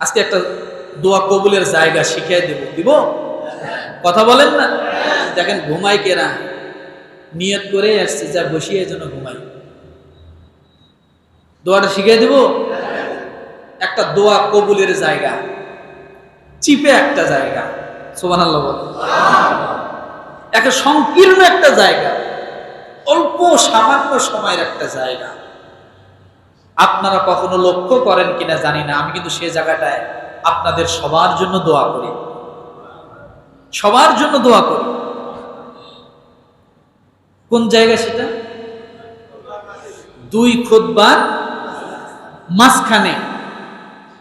আজকে একটা দোয়া কবুলের জায়গা শিখিয়ে দেব। দিব? কথা বলেন না? দেখেন ঘুমাই কেনা নিয়ত করে আসছে, যা বসিয়ে যেন ঘুমাই দোয়াটা শিখিয়ে দেব? একটা দোয়া কবুলের জায়গা, চিপে একটা জায়গা। সোমান আল্লাহ একটা সংকীর্ণ একটা জায়গা, অল্প সামান্য সময়ের একটা জায়গা। আপনারা কখনো লক্ষ্য করেন কিনা জানি না, আমি কিন্তু সে জায়গাটায় আপনাদের সবার জন্য দোয়া করি। সবার জন্য দোয়া করি। কোন জায়গা সেটা? দুই খুতবার মাঝখানে।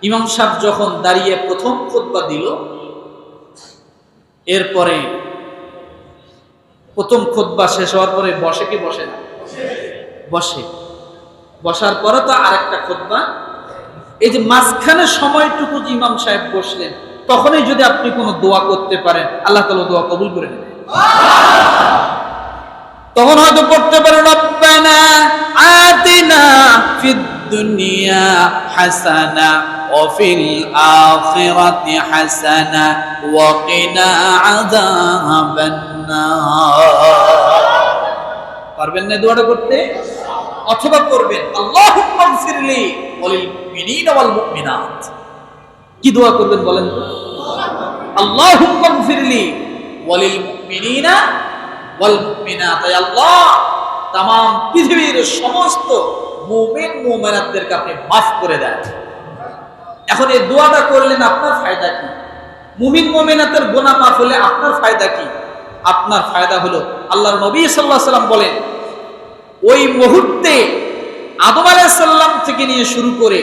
ইমাম সাহেব যখন দাঁড়িয়ে প্রথম খুতবা দিল, এরপরে প্রথম খুতবা শেষ হওয়ার পরে বসে কি বসে না? বসে। বসার পরে তো আরেকটা খুতবা এই যে মাঝখানে সময়টুকু যে ইমাম সাহেব বসলেন তখনই যদি আপনি কোনো দোয়া করতে পারেন আল্লাহ তালা দোয়া কবুল করে নেবেন তখন হয়তো পড়তে পারেন রব্বানা আতিনা ফিদ দুনিয়া হাসানা وفي الآخرة حسنة وقنا عذاب النار পারবেন না দোয়াটা করতে অথবা করবেন, আল্লাহুম্মা গফিরলি ওয়ালিল মুমিনিনা ওয়াল মুমিনাত। কি দোয়া করবেন বলেন আল্লাহ তাম পৃথিবীর সমস্ত মুমিন মুমিনাতদেরকে আপনি মাফ করে দেন। এখন এই দোয়াটা করলেন আপনার ফায়দা কি? মুমিন মুমিনাতের গুনাহ মাফ হলে আপনার ফায়দা কি? আপনার ফায়দা হলো, আল্লাহর নবী সাল্লাল্লাহু সাল্লাম বলেন ওই মুহূর্তে আদম আলাইসাল্লাম থেকে নিয়ে শুরু করে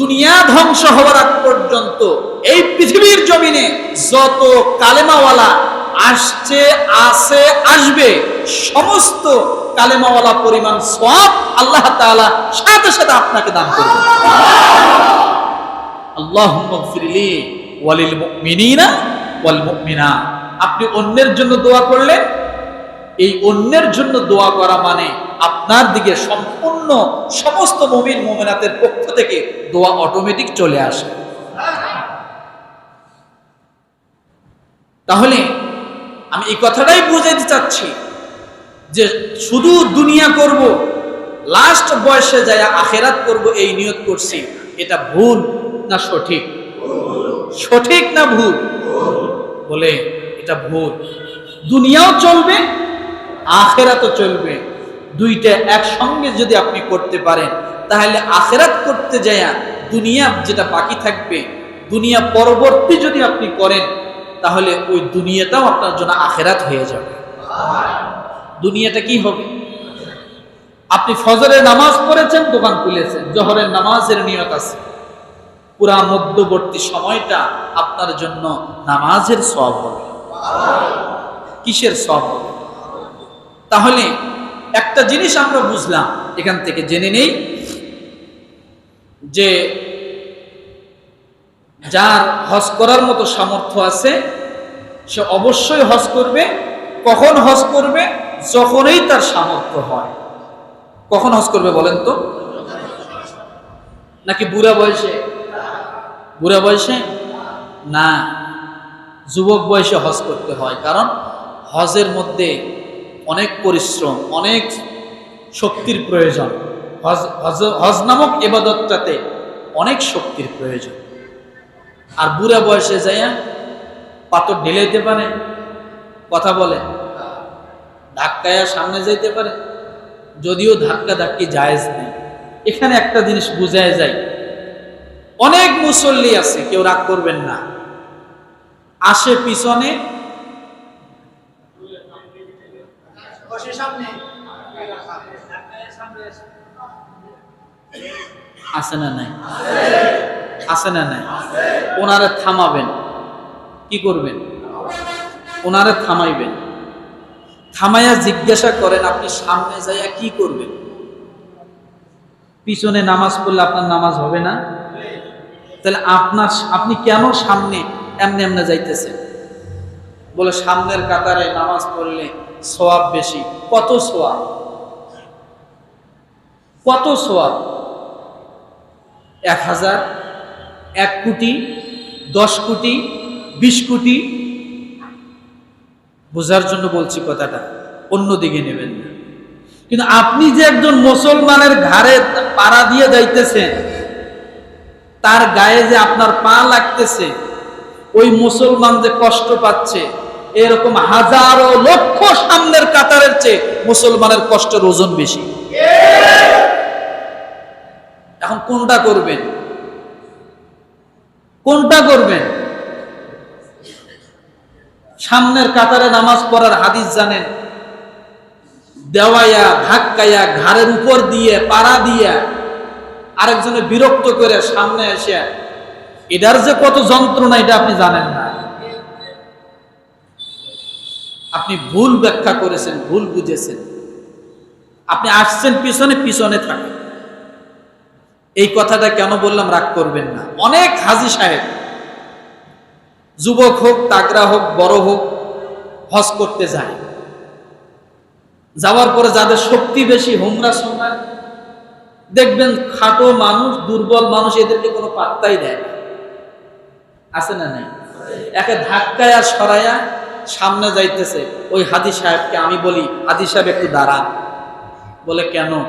দুনিয়া ধ্বংস হওয়ার আগ পর্যন্ত এই পৃথিবীর জমিনে যত কালেমাওয়ালা আসছে আসে আসবে, সমস্ত কালেমাওয়ালা পরিমাণ সব আল্লাহ তাআলা সাথে সাথে আপনাকে দান করবে। আল্লাহুম্মা গফিরলি ওয়ালিল মুমিনিনা ওয়াল মুমিনাত আপনি অন্যের জন্য দোয়া করলেন, এই অন্যের জন্য দোয়া করা মানে আপনার দিকে সম্পূর্ণ সমস্ত মুমিন মোমেনাতের পক্ষ থেকে দোয়া অটোমেটিক চলে আসে। তাহলে আমি এই কথাটাই বুঝাইতে চাচ্ছি যে শুধু দুনিয়া করব লাস্ট বয়সে যায় আখেরাত করব এই নিয়ত করছি, এটা ভুল না সঠিক? সঠিক না ভুল? বলে, এটা ভুল। দুনিয়াও চলবে, আখেরাতও চলবে। দুইটা একসঙ্গে যদি আপনি করতে পারেন, তাহলে আখেরাত করতে যায়া দুনিয়া যেটা বাকি থাকবে, দুনিয়া পরবর্তী যদি আপনি করেন, তাহলে ওই দুনিয়াটাও আপনার জন্য আখেরাত হয়ে যাবে। দুনিয়াটা কি হবে? আপনি ফজরের নামাজ পড়েছেন, দোকান খুলেছেন, জহরের নামাজের নিয়ত আছে। পুরা মধ্যবর্তী সময়টা আপনার জন্য নামাজের সব হবে। কিসের সব হবে? তাহলে একটা জিনিস আমরা বুঝলাম, এখান থেকে জেনে নেই, যে যার হজ করার মতো সামর্থ্য আছে, সে অবশ্যই হজ করবে। কখন হজ করবে? যখনই তার সামর্থ্য হয়। কখন হজ করবে বলেন তো? নাকি বুড়া বয়সে? বুড়া বয়সে? না। যুবক বয়সে হজ করতে হয়, কারণ হজের মধ্যে অনেক পরিশ্রম, অনেক শক্তির প্রয়োজন। হজ হজ হজ নামক এবাদতটাতে অনেক শক্তির প্রয়োজন। আর বুড়া বয়সে যাইয়া পাথর ঢেলে পারে, কথা বলে, ধাক্কায়া সামনে যাইতে পারে, যদিও ধাক্কা ধাক্কি জায়েজ নেই। এখানে একটা জিনিস বুঝায় যায়, অনেক মুসল্লি আছে, কেউ রাগ করবেন না। আসে পিছনে আছে না নাই? আছে না নাই? ওনারে থামাবেন। কি করবেন? ওনারে থামাইবেন। থামাইয়া জিজ্ঞাসা করেন, আপনি সামনে যাইয়া কি করবেন? পিছনে নামাজ পড়লে আপনার নামাজ হবে না? তাহলে আপনার আপনি কেন সামনে এমনি এমনি যাইতেছেন? বলে, সামনের কাতারে নামাজ পড়লে সোয়াব বেশি? কত সোয়াব? কত সোয়াব? এক হাজার, এক কোটি, দশ কোটি, বিশ কোটি? বোঝার জন্য বলছি কথাটা, অন্যদিকে নেবেন না। কিন্তু আপনি যে একজন মুসলমানের ঘাড়ে পাড়া দিয়ে যাইতেছেন, তার গায়ে যে আপনার পা লাগতেছে, ওই মুসলমান যে কষ্ট পাচ্ছে এরকম হাজারো লক্ষ সামনের কাতারের চেয়ে মুসলমানের কষ্টের ওজন বেশি। এখন কোনটা করবেন? কোনটা করবেন? সামনের কাতারে নামাজ পড়ার হাদিস জানেন দেওয়াইয়া ধাক্কাইয়া ঘাড়ের উপর দিয়ে, পাড়া দিয়া আরেকজনে বিরক্ত করে সামনে এসে, এটার যে কত যন্ত্রণা এটা আপনি জানেন না। আপনি ভুল ব্যাখ্যা করেছেন, ভুল বুঝেছেন। আপনি আসছেন পিছনে পিছনে থাকেন। এই কথাটা কেন বললাম রাগ করবেন না। অনেক হাজি সাহেব, যুবক হোক তাগরা হোক, বড় হোক, হজ করতে যায়। যাওয়ার পরে যাদের শক্তি বেশি, হোমরা সোমরা দেখবেন খাটো মানুষ, দুর্বল মানুষ এদেরকে কোনো পাত্তাই দেয় আছে না নাই? একে ধাক্কায় আর সরাইয়া সামনে যাইতেছে, ওই হাদি সাহেবকে আমি বলি, হাদি সাহেব, একটু দাঁড়ান। বলে, কেন?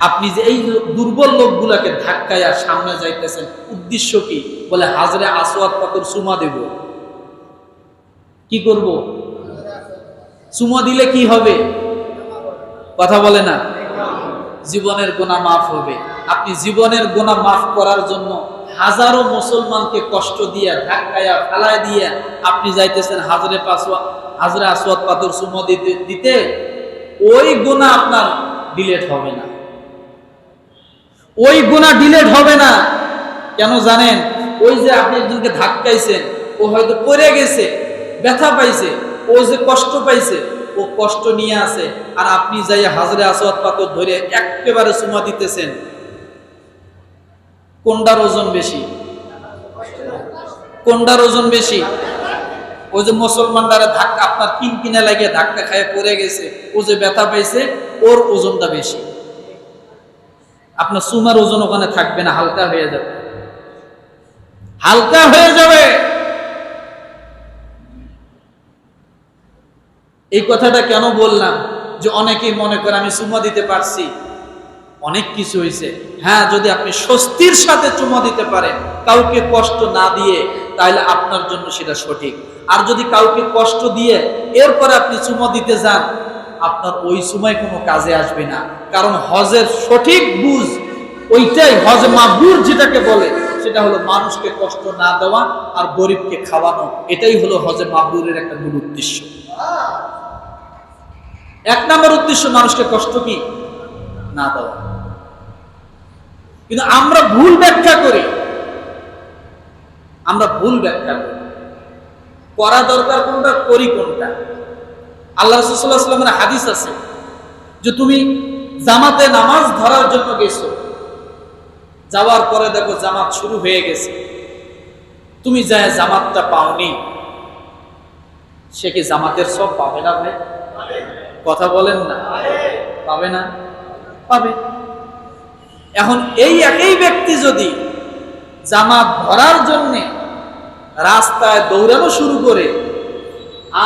আপনি যে এই দুর্বল লোকগুলাকে ধাক্কায় আর সামনে যাইতেছেন, উদ্দেশ্য কি? বলে, হাজরে আসোয়াদ পাথর সুমা দেব। কি করব? সুমা দিলে কি হবে? কথা বলে না। জীবনের গোনা মাফ হবে। আপনি জীবনের গোনা মাফ করার জন্য হাজারো মুসলমানকে কষ্ট দিয়া, ধাক্কায়া, ফেলায় দিয়া আপনি যাইতেছেন হাজরে পাসওয়া, হাজরে আসওয়াদ পাথর সুমো দিতে দিতে ওই গোনা আপনার ডিলেট হবে না। ওই গুণা ডিলেট হবে না। কেন জানেন? ওই যে আপনি একজনকে ধাক্কাইছেন, ও হয়তো পড়ে গেছে, ব্যথা পাইছে, ও যে কষ্ট পাইছে, ও কষ্ট নিয়ে আছে, আর আপনি যাই হাজরে আসওয়াত পাথর ধরে একেবারে সুমা দিতেছেন। কোনটার ওজন বেশি? কোনটার ওজন বেশি? ওই যে মুসলমানরা ধাক্কা, আপনার কিন কিনে লাগিয়ে ধাক্কা খায় পড়ে গেছে ও যে ব্যথা পাইছে, ওর ওজনটা বেশি। আপনার সুমার ওজন ওখানে থাকবে না, হালকা হয়ে যাবে। হালকা হয়ে যাবে। এই কথাটা কেন বললাম? যে অনেকেই মনে করে আমি সুমা দিতে পারছি। অনেক কিছু হয়েছে। হ্যাঁ যদি আপনি স্বস্তির সাথে চুমা দিতে পারেন, কাউকে কষ্ট না দিয়ে তাহলে আপনার জন্য সেটা সঠিক। আর যদি কাউকে কষ্ট দিয়ে এরপরে আপনি চুমা দিতে যান, আপনার ওই সময় কোনো কাজে আসবে না। কারণ হজের সঠিক বুঝ, ওইটাই হজ মাবুর যেটাকে বলে, সেটা হলো মানুষকে কষ্ট না দেওয়া আর গরিবকে খাওয়ানো। এটাই হলো হজে মাবুরের একটা মূল উদ্দেশ্য। এক নম্বর উদ্দেশ্য মানুষকে কষ্ট কি? না দেওয়া। কিন্তু আমরা ভুল ব্যাখ্যা করি। আমরা ভুল ব্যাখ্যা করি। করা দরকার কোনটা, করি কোনটা। আল্লাহ রসুল্লাহামের হাদিস আছে যে তুমি জামাতে নামাজ ধরার জন্য গেছো। যাওয়ার পরে দেখো জামাত শুরু হয়ে গেছে। তুমি যায় জামাতটা পাওনি, সে কি জামাতের সব পাবে না ভাই? কথা বলেন না। পাবে না? পাবে। এখন এই একই ব্যক্তি যদি জামাত ধরার জন্যে রাস্তায় দৌড়ানো শুরু করে,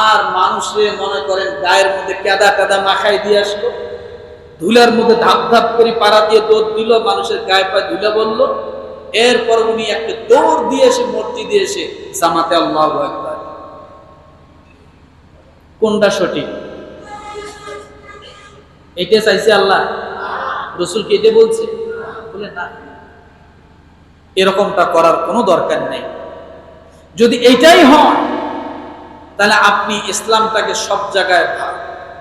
আর মানুষে মনে করেন গায়ের মধ্যে কেদা কেদা মাখাই দিয়ে আসলো, ধুলার মধ্যে ধাপ ধাপ করে পাড়া দিয়ে দৌড় দিল, মানুষের গায়ে পায়ে ধুলে বলল, এরপর উনি একটা দৌড় দিয়ে এসে, মূর্তি দিয়ে এসে জামাতে আল্লাহ একবার কোনটা সঠিক? এটা চাইছে আল্লাহ? রসুল কে এটা বলছে? বলে না। এরকমটা করার কোনো দরকার নেই। যদি এইটাই হয়, তাহলে আপনি ইসলামটাকে সব জায়গায়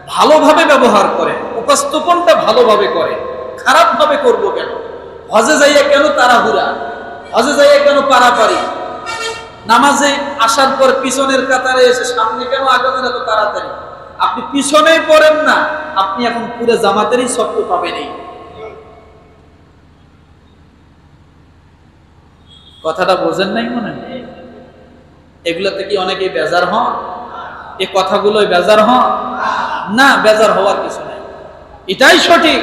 ভালোভাবে ব্যবহার করেন, উপস্থাপনটা ভালোভাবে করেন। খারাপভাবে করব কেন? হজে যাইয়া কেন হজে যাইয়া কেন পারাপারি? নামাজে আসার পর পিছনের কাতারে এসে সামনে কেন আগামের এত তাড়াতাড়ি? আপনি পিছনেই পড়েন না। আপনি এখন পুরো জামাতেরই শব্দ পাবেনই। কথাটা বোঝেন নাই মনে? এগুলোতে কি অনেকে বেজার হন? এ কথাগুলোই বেজার হন? না, বেজার হওয়ার কিছু নাই। এটাই সঠিক।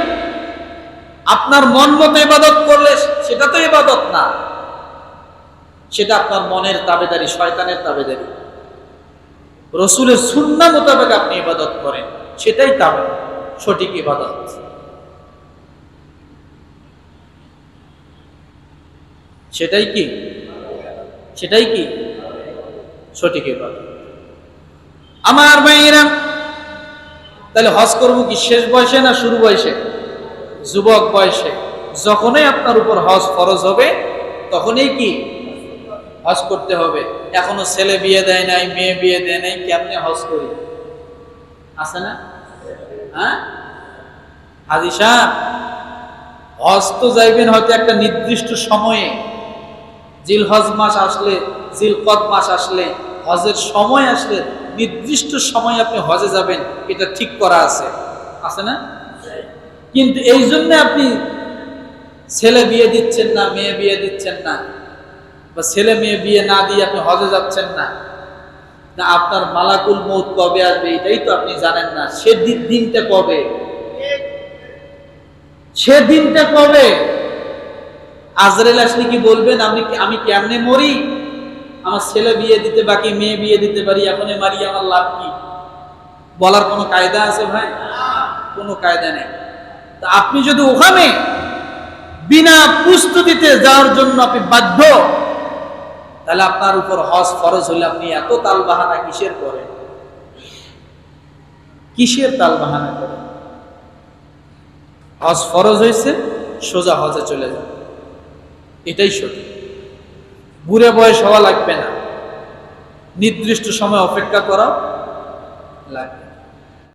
আপনার মন মতো ইবাদত করলে সেটা তো ইবাদত না। সেটা আপনার মনের তাবেদারি, শয়তানের তাবেদারি। রসুলের সুন্না মোতাবেক আপনি ইবাদত করেন, সেটাই তাবে সঠিক ইবাদত। সেটাই কি? সেটাই কি? সঠিক ইবাদত আমার ভাইয়েরা, তাহলে হজ করব কি শেষ বয়সে না শুরু বয়সে? যুবক বয়সে। যখনই আপনার উপর হজ ফরজ হবে, তখনই কি? হজ করতে হবে। এখনও ছেলে বিয়ে দেয় নাই, মেয়ে বিয়ে দেয় নাই, কেমনে হজ করি? আছে না? হ্যাঁ? হাজি সাহেব, হজ তো যাইবেন হয়তো একটা নির্দিষ্ট সময়ে। জিল হজ মাস আসলে জিল কদ মাস আসলে, হজের সময় আসলে, নির্দিষ্ট সময় আপনি হজে যাবেন, এটা ঠিক করা আছে। আছে না? কিন্তু এই জন্য আপনি ছেলে বিয়ে দিচ্ছেন না, মেয়ে বিয়ে দিচ্ছেন না, বা ছেলে মেয়ে বিয়ে না দিয়ে আপনি হজে যাচ্ছেন না না আপনার মালাকুল মৌত কবে আসবে এটাই তো আপনি জানেন না। সে দিনটা কবে? সে দিনটা কবে? আজরাইল আসলে কি বলবেন? আমি আমি কেমনে মরি? আমার ছেলে বিয়ে দিতে বাকি, মেয়ে বিয়ে দিতে পারি, এখনই মারি, আমার লাভ কি? বলার কোনো কায়দা আছে ভাই? কোনো কায়দা নেই। তা আপনি যদি ওখানে বিনা প্রস্তুতিতে যাওয়ার জন্য আপনি বাধ্য, তাহলে আপনার উপর হজ ফরজ হলে আপনি এত তাল বাহানা কিসের করেন কিসের তাল বাহানা করেন হজ ফরজ হয়েছে, সোজা হজে চলে যান। এটাই সঠিক। বুড়ে বয়স হওয়া লাগবে না। নির্দিষ্ট সময় অপেক্ষা করা লাগবে।